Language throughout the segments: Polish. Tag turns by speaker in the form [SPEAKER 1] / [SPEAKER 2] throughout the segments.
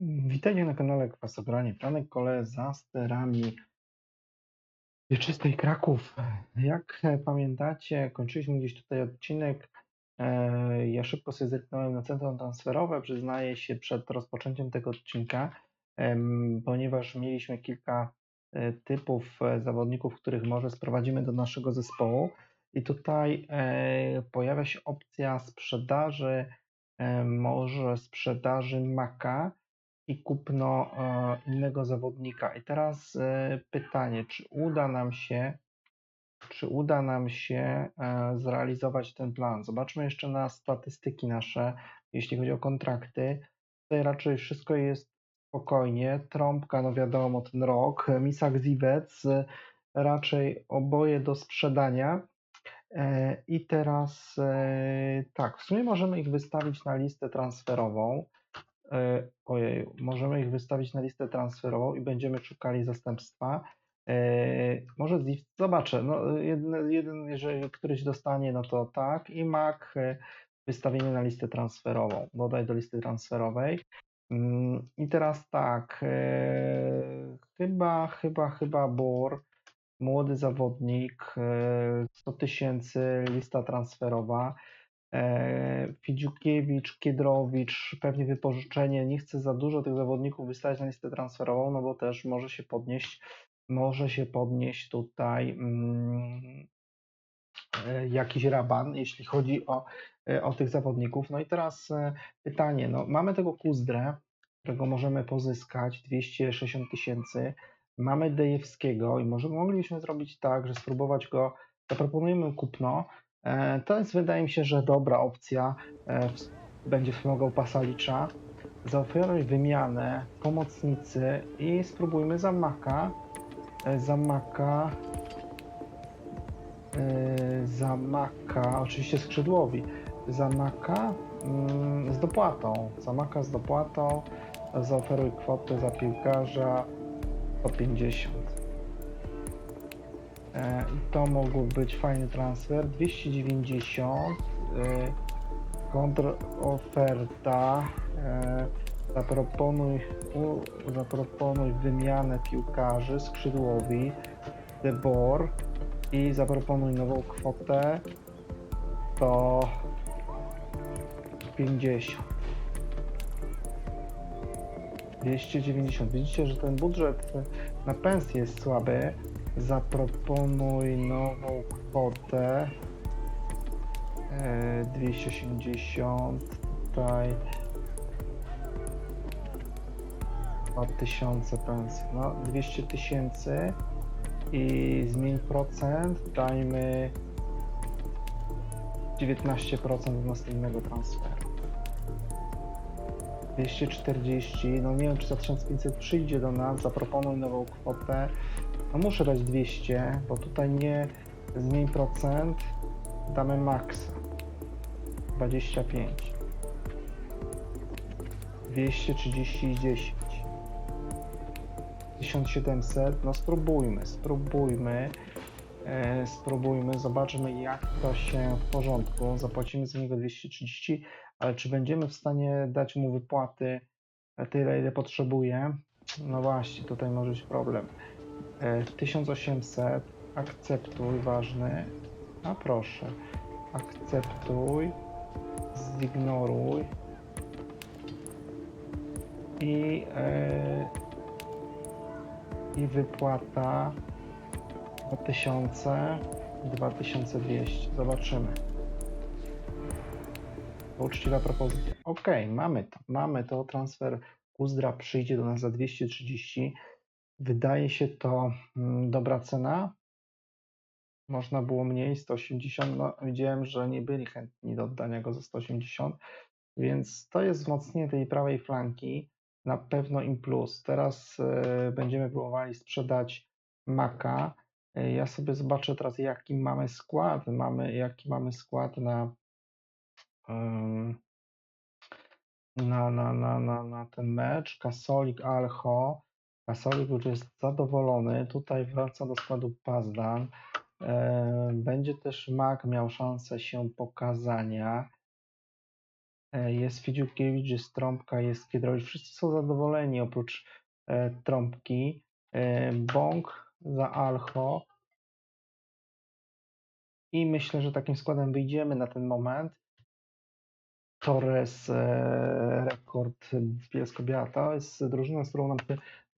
[SPEAKER 1] Witajcie na kanale Kwasobranie. Franek Kole za sterami Wieczystej Kraków. Jak pamiętacie, kończyliśmy gdzieś tutaj odcinek. E, Ja szybko sobie zerknąłem na centrum transferowe, przyznaję się przed rozpoczęciem tego odcinka, ponieważ mieliśmy kilka e, typów e, zawodników, których może sprowadzimy do naszego zespołu. I tutaj pojawia się opcja sprzedaży, może sprzedaży Maka i kupno e, innego zawodnika. I teraz e, pytanie, czy uda nam się, czy uda nam się e, zrealizować ten plan? Zobaczmy jeszcze na statystyki nasze, jeśli chodzi o kontrakty. Tutaj raczej wszystko jest spokojnie. Trąbka, no wiadomo, ten rok. Misak Ziwec, raczej oboje do sprzedania. I teraz tak, w sumie możemy ich wystawić na listę transferową. E, Ojej, możemy ich wystawić na listę transferową i będziemy szukali zastępstwa. E, Może zobaczę, no jeden, jeden, jeżeli któryś dostanie, no to tak i Mac e, wystawienie na listę transferową, dodaj do listy transferowej. Mm, I teraz tak, chyba, chyba, chyba Bor, młody zawodnik, e, 100 tysięcy, lista transferowa. E, Fidziukiewicz, Kiedrowicz, pewnie wypożyczenie. Nie chcę za dużo tych zawodników wystawiać na listę transferową, no bo też może się podnieść, może się podnieść tutaj mm, e, jakiś raban, jeśli chodzi o, e, o tych zawodników. No i teraz e, pytanie, no mamy tego Kuzdrę, którego możemy pozyskać 260 tysięcy. Mamy Dejewskiego i może moglibyśmy zrobić tak, że spróbować go, zaproponujemy kupno, E, To jest, wydaje mi się, że dobra opcja. E, Będzie wspomagał Pasalicza. Zaoferuj wymianę, pomocnicy i spróbujmy za Maka. e, Za Maka. e, Za Maka, oczywiście skrzydłowi. Za Maka mm, z dopłatą. Za Maka z dopłatą. Zaoferuj kwotę za piłkarza 150. E, to mógł być fajny transfer. 290 e, kontroferta. E, Zaproponuj, zaproponuj wymianę piłkarzy skrzydłowi Debor i zaproponuj nową kwotę to 50 290 widzicie, że ten budżet na pensję jest słaby Zaproponuj nową kwotę. E, 280 tutaj 2000 pensji. No 200 tysięcy i zmień procent. Dajmy 19% od następnego transferu. 240, no nie wiem czy za 1500 przyjdzie do nas, zaproponuj nową kwotę. No muszę dać 200, bo tutaj nie zmień procent, damy maksa. 25. 230 i 10. 1700, no spróbujmy, spróbujmy. E, spróbujmy, zobaczmy jak to się w porządku. Zapłacimy za niego 230, ale czy będziemy w stanie dać mu wypłaty tyle, ile potrzebuje? No właśnie, tutaj może być problem. E, 1800, akceptuj, ważny. A proszę, akceptuj, zignoruj i, e, i wypłata 2000, 2200. Zobaczymy. Uczciwa propozycja. Ok, mamy to. Mamy to. Transfer Kuzdra przyjdzie do nas za 230. Wydaje się to mm, dobra cena. Można było mniej, 180. No, widziałem, że nie byli chętni do oddania go za 180, więc to jest wzmocnienie tej prawej flanki. Na pewno im plus. Teraz e, będziemy próbowali sprzedać Maka. E, ja sobie zobaczę teraz, jaki mamy skład. Mamy, jaki mamy skład na, na, na, na, na, na ten mecz. Kasolik, Alcho. Kasolik już jest zadowolony. Tutaj wraca do składu Pazdan. Będzie też Mag miał szansę się pokazania. e, jest Fidziukiewicz, jest Trąbka, jest Kiedrowicz. Wszyscy są zadowoleni oprócz e, Trąbki. Bąk za Alcho. I myślę, że takim składem wyjdziemy na ten moment. Torres, e, rekord Bielsko-Biała. To jest drużyna, z którą nam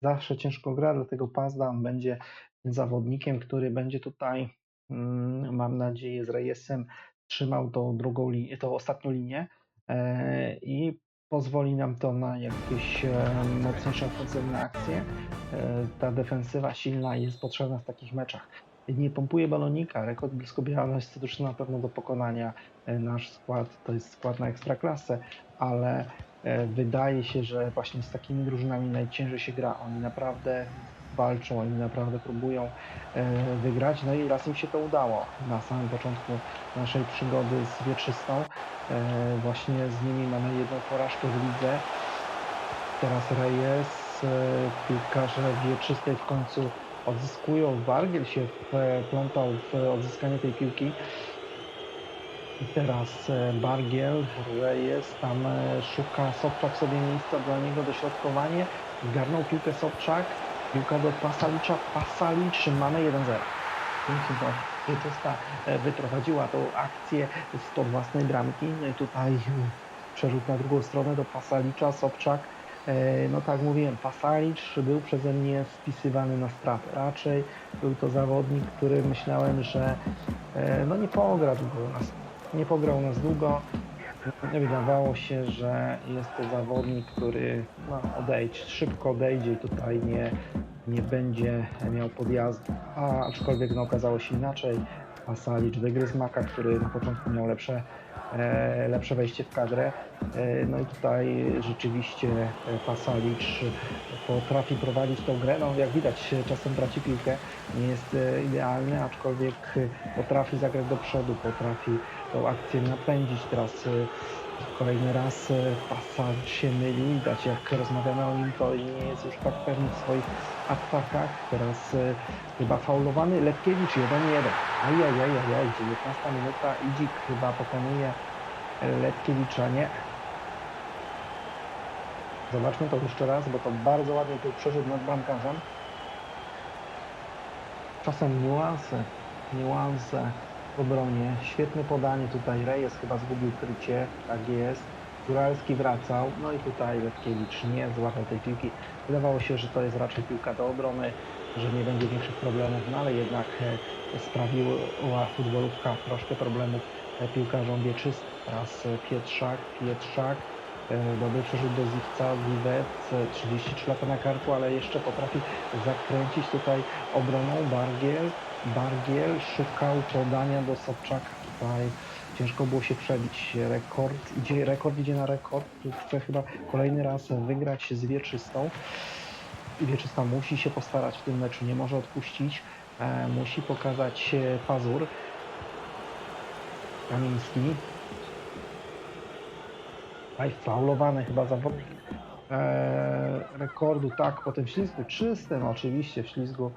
[SPEAKER 1] zawsze ciężko gra, dlatego Pazdan będzie zawodnikiem, który będzie tutaj, mm, mam nadzieję, z Rejesem trzymał tą drugą linię, tą ostatnią linię e, i pozwoli nam to na jakieś e, mocniejsze ofensywne akcje. Ta defensywa silna jest potrzebna w takich meczach. Nie pompuje balonika, rekord Bielsko-Biała no jest na pewno do pokonania. E, Nasz skład to jest skład na ekstraklasę, ale e, wydaje się, że właśnie z takimi drużynami najciężej się gra. Oni naprawdę walczą, oni naprawdę próbują e, wygrać, no i raz im się to udało na samym początku naszej przygody z Wieczystą. Właśnie z nimi mamy jedną porażkę w lidze. Teraz Reyes, piłkarze Wieczystej w końcu odzyskują. Bargiel się wplątał w odzyskanie tej piłki. I teraz e, Bargiel, Reyes tam e, szuka Sobczak sobie miejsca dla niego, dośrodkowanie. Zgarnął piłkę Sobczak, piłka do Pasalicza, Pasalicz, mamy 1-0. Chyba Wieczysta e, wyprowadziła tą akcję spod własnej bramki. No i tutaj mm, przerzut na drugą stronę do Pasalicza, Sobczak. E, No tak mówiłem, Pasalicz był przeze mnie wpisywany na stratę. Raczej był to zawodnik, który myślałem, że e, no nie pogra długo nas. Nie pograł nas długo. Wydawało się, że jest to zawodnik, który no, odejdzie, szybko odejdzie i tutaj nie, nie będzie miał podjazdu. A aczkolwiek no, okazało się inaczej. Pasalicz wygryzł Maka, który na początku miał lepsze, lepsze wejście w kadrę. E, no i tutaj rzeczywiście e, Pasalicz potrafi prowadzić tą grę. No jak widać czasem traci piłkę, nie jest e, idealny, aczkolwiek e, potrafi zagrać do przodu, potrafi tą akcję napędzić. Teraz e, kolejny raz e, Pasalicz się myli. Widać jak rozmawiamy o nim, to nie jest już tak pewny w swoich atakach. Teraz e, chyba faulowany Letkiewicz 1-1. Ajajajajaj, 19 minuta. Idzik chyba pokonuje Letkiewicza, nie? Zobaczmy to jeszcze raz, bo to bardzo ładnie był przerzut nad bramkarzem. Czasem niuanse, niuanse w obronie. Świetne podanie tutaj. Reyes chyba zgubił krycie, tak jest. Góralski wracał, no i tutaj Letkiewicz nie złapał tej piłki. Wydawało się, że to jest raczej piłka do obrony, że nie będzie większych problemów, no ale jednak e, sprawiła futbolówka troszkę problemów e, piłkarzom wieczyst. Teraz e, Pietrzak, Pietrzak, dobry przerzut do Ziwca, Ziwec, e, 33 lata na karku, ale jeszcze potrafi zakręcić tutaj obroną Bargiel. Bargiel szukał podania do Sobczaka. Tutaj ciężko było się przebić. Rekord idzie, rekord idzie na rekord. Tu Chce chyba kolejny raz wygrać z Wieczystą. I Wieczysta musi się postarać w tym meczu, nie może odpuścić. E, musi pokazać e, pazur. Kamiński. Aj, faulowany chyba zawodnik e, rekordu, tak, po tym ślizgu czystym, oczywiście w ślizgu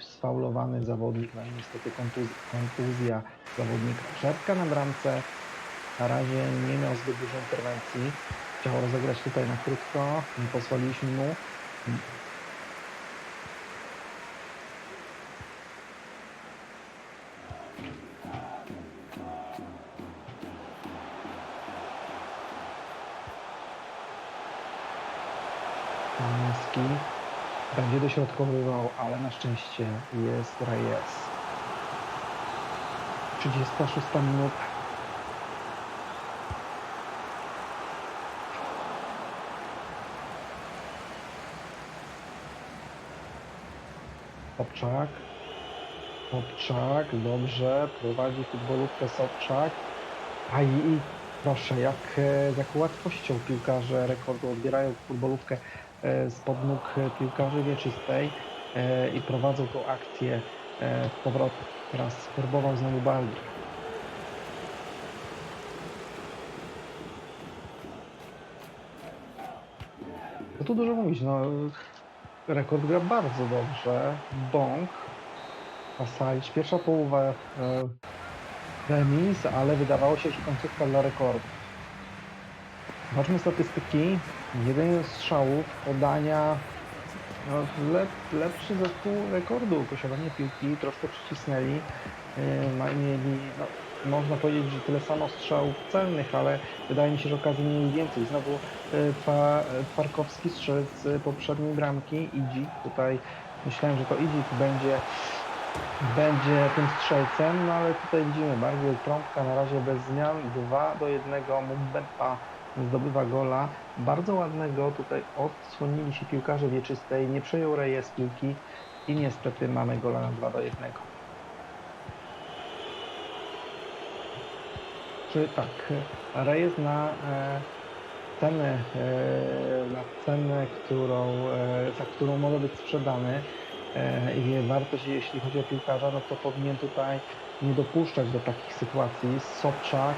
[SPEAKER 1] sfaulowany zawodnik, no i niestety kontuz, kontuzja zawodnika. Szepka na bramce, na razie nie miał zbyt dużo interwencji, chciał rozegrać tutaj na krótko, pozwoliliśmy mu. Kamiński będzie dośrodkowywał, ale na szczęście jest Reyes. 36 minuta. Sobczak. Sobczak, dobrze, prowadzi futbolówkę Sobczak. A i, proszę, jak, e, z jaką łatwością piłkarze rekordu odbierają futbolówkę e, spod nóg e, piłkarzy wieczystej e, i prowadzą tą akcję e, w powrót. Teraz spróbował znowu Baldi. Co tu dużo mówić, no rekord gra bardzo dobrze. Bąk, Pasalic, pierwsza połowa e, remis, ale wydawało się, że końcówka dla rekordu. Zobaczmy statystyki. Jeden z strzałów, podania, no, lep, lepszy zespół rekordu. Posiadanie piłki, troszkę przycisnęli. Yy, mieli, no, można powiedzieć, że tyle samo strzałów celnych, ale wydaje mi się, że okazji mieli więcej. Znowu yy, pa, Parkowski strzelec poprzedniej bramki, Idzik. Tutaj myślałem, że to Idzik będzie będzie tym strzelcem, no ale tutaj widzimy Bargiel Trąbka na razie bez zmian, 2 do 1, Mumbepa zdobywa gola, bardzo ładnego, tutaj odsłonili się piłkarze wieczystej, nie przejął Reyes piłki i niestety mamy gola na 2 do 1. Czy tak, Reyes na e, cenę, e, na cenę, którą, e, za którą może być sprzedany, e, i wartość, jeśli chodzi o piłkarza, no to powinien tutaj nie dopuszczać do takich sytuacji. Sobczak,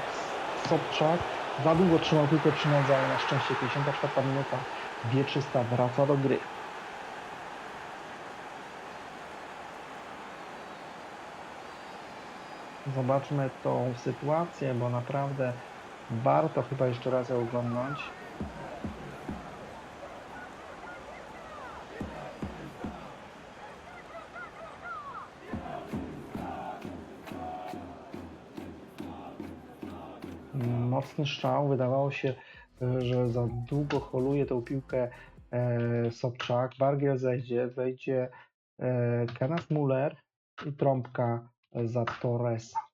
[SPEAKER 1] Sobczak za długo trzymał tylko przy nodze, ale na szczęście 54 minuta wieczysta wraca do gry. Zobaczmy tą sytuację, bo naprawdę warto chyba jeszcze raz ją oglądnąć. Mocny strzał. Wydawało się, e, że za długo holuje tą piłkę e, Sobczak. Bargiel zejdzie, wejdzie e, Kenneth Muller i trąbka za Torresa.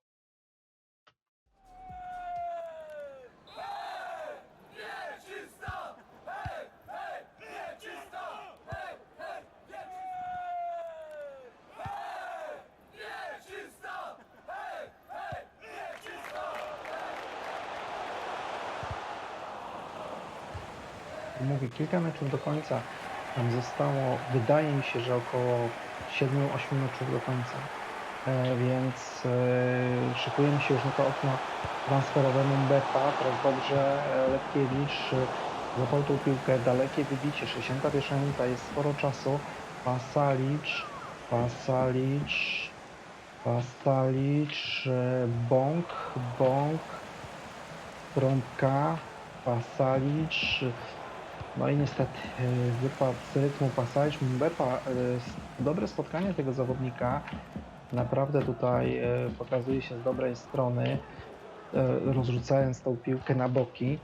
[SPEAKER 1] Mówię, kilka meczów do końca. Tam zostało, wydaje mi się, że około 7-8 meczów do końca. E, więc e, szykujemy się już na to okno transferowe Mumbepa. Teraz dobrze e, Letkiewicz e, złapał tą piłkę. Dalekie wybicie, 61 minuta, jest sporo czasu. Pasalicz, Pasalicz, Pasalicz, e, Bąk, Bąk, Trąbka, Pasalicz. No i niestety e, wypadł z rytmu Pasalicz Mbepa. e, Dobre spotkanie tego zawodnika. Naprawdę tutaj e, pokazuje się z dobrej strony, e, rozrzucając tą piłkę na boki.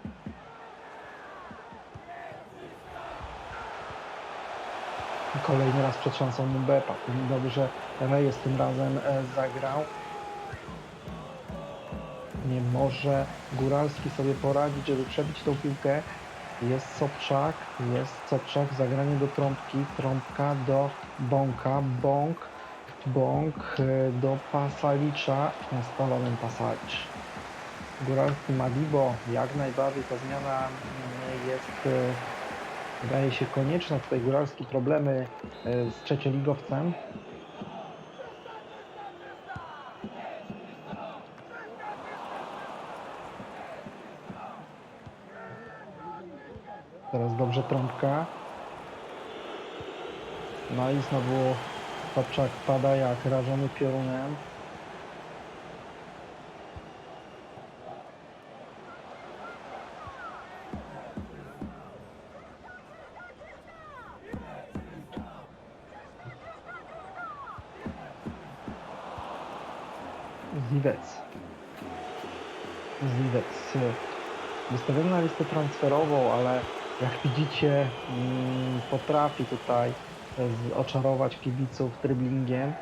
[SPEAKER 1] Kolejny raz szansą Mbepa. Dobrze Reyes tym razem e, zagrał. Nie może Góralski sobie poradzić, żeby przebić tą piłkę. Jest Sobczak, jest Sobczak, zagranie do trąbki, trąbka do Bąka, Bąk, Bąk e, do Pasalicza, spalonym Pasalicz. Góralski Madibo, jak najbardziej ta zmiana mm, jest, e, wydaje się konieczna. Tutaj Góralski problemy e, z trzecioligowcem. Teraz dobrze trąbka. No i znowu Kopczak pada jak rażony piorunem. Zidec. Zidec. Wystawiony na listę transferową, jak widzicie mm, potrafi tutaj oczarować kibiców driblingiem.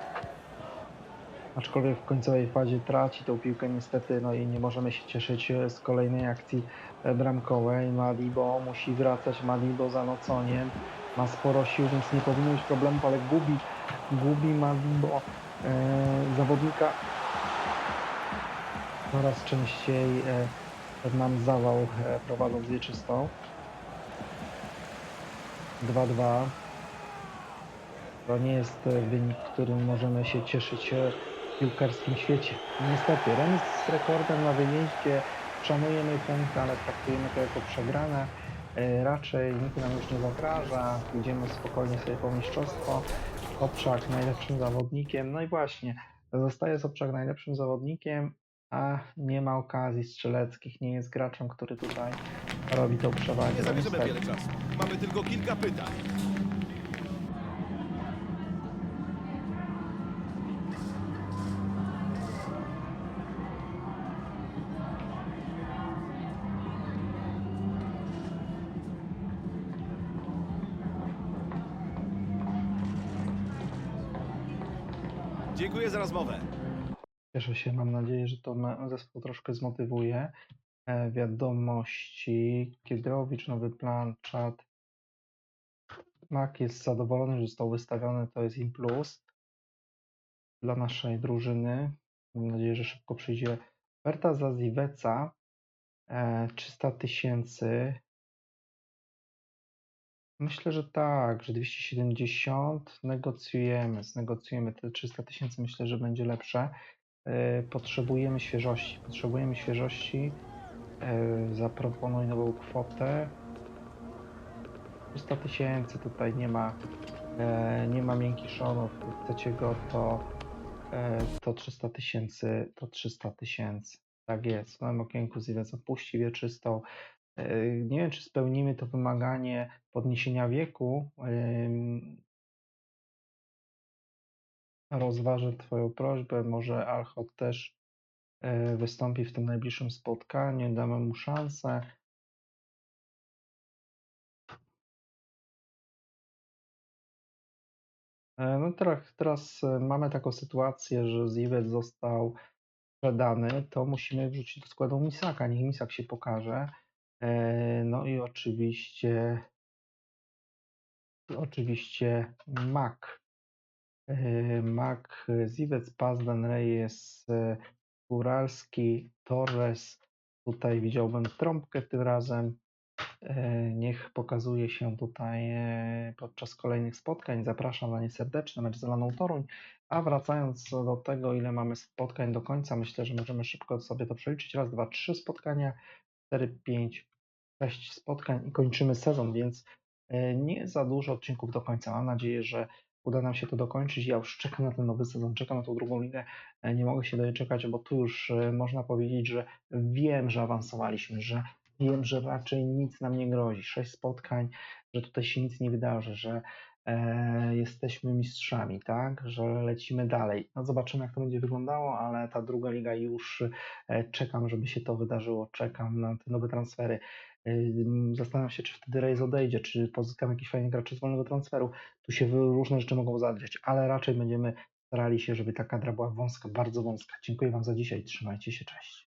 [SPEAKER 1] Aczkolwiek w końcowej fazie traci tą piłkę niestety, no i nie możemy się cieszyć z kolejnej akcji e, bramkowej. Malibo musi wracać, Malibo za noconiem. Ma sporo sił, więc nie powinno być problemów, ale gubi, gubi Malibo e, zawodnika coraz częściej e, nam zawał e, prowadzą wieczystą. 2-2. To nie jest e, wynik, którym możemy się cieszyć e, w piłkarskim świecie. Niestety, remis z rekordem na wyjeździe. Szanujemy punkty, ale traktujemy to jako przegrane. E, Raczej nikt nam już nie zagraża. Idziemy spokojnie sobie po mistrzostwo. Najlepszym zawodnikiem. No i właśnie, zostaje Sobczak najlepszym zawodnikiem a nie ma okazji strzeleckich, nie jest graczem, który tutaj robi tą przewagę.
[SPEAKER 2] Nie zabierzemy wiele czasu. Mamy tylko kilka pytań. Dziękuję za rozmowę.
[SPEAKER 1] Cieszę się, mam nadzieję, że to zespół troszkę zmotywuje. E, wiadomości, Kiedrowicz, nowy plan, czat. Mak jest zadowolony, że został wystawiony, to jest im plus dla naszej drużyny. Mam nadzieję, że szybko przyjdzie oferta za Ziweca. E, 300 tysięcy. Myślę, że tak, że 270 negocjujemy, znegocjujemy te 300 tysięcy, myślę, że będzie lepsze. E, Potrzebujemy świeżości, potrzebujemy świeżości. E, Zaproponuj nową kwotę. 300 tysięcy, tutaj nie ma, e, nie ma miękkich szonów. Chcecie go, to, e, to 300 tysięcy, to 300 tysięcy. Tak jest, w nowym okienku Zile zapuści wieczystą. Nie wiem, czy spełnimy to wymaganie podniesienia wieku. Rozważę Twoją prośbę. Może Alchot też wystąpi w tym najbliższym spotkaniu. Damy mu szansę. E, No teraz, teraz e, mamy taką sytuację, że Ziwet został sprzedany, to musimy wrzucić do składu Misaka. Niech Misak się pokaże. E, No i oczywiście oczywiście Mac. E, Mac, Ziwec, Pazdan, Reyes, e, Góralski, Torres. Tutaj widziałbym trąbkę tym razem. E, Niech pokazuje się tutaj e, podczas kolejnych spotkań. Zapraszam na nieserdeczny mecz z Laną Toruń. A wracając do tego, ile mamy spotkań do końca, myślę, że możemy szybko sobie to przeliczyć. Raz, dwa, trzy spotkania, cztery, pięć, sześć spotkań i kończymy sezon, więc e, nie za dużo odcinków do końca. Mam nadzieję, że uda nam się to dokończyć. Ja już czekam na ten nowy sezon, czekam na tą drugą ligę. E, Nie mogę się doczekać, bo tu już e, można powiedzieć, że wiem, że awansowaliśmy, że wiem, że raczej nic nam nie grozi. Sześć spotkań, że tutaj się nic nie wydarzy, że e, jesteśmy mistrzami, tak? Że lecimy dalej. No zobaczymy, jak to będzie wyglądało, ale ta druga liga już e, czekam, żeby się to wydarzyło. Czekam na te nowe transfery. Ym, Zastanawiam się, czy wtedy Reyes odejdzie, czy pozyskam jakiś fajny graczy z wolnego transferu. Tu się różne rzeczy mogą zadrzeć, ale raczej będziemy starali się, żeby ta kadra była wąska, bardzo wąska. Dziękuję Wam za dzisiaj. Trzymajcie się, cześć.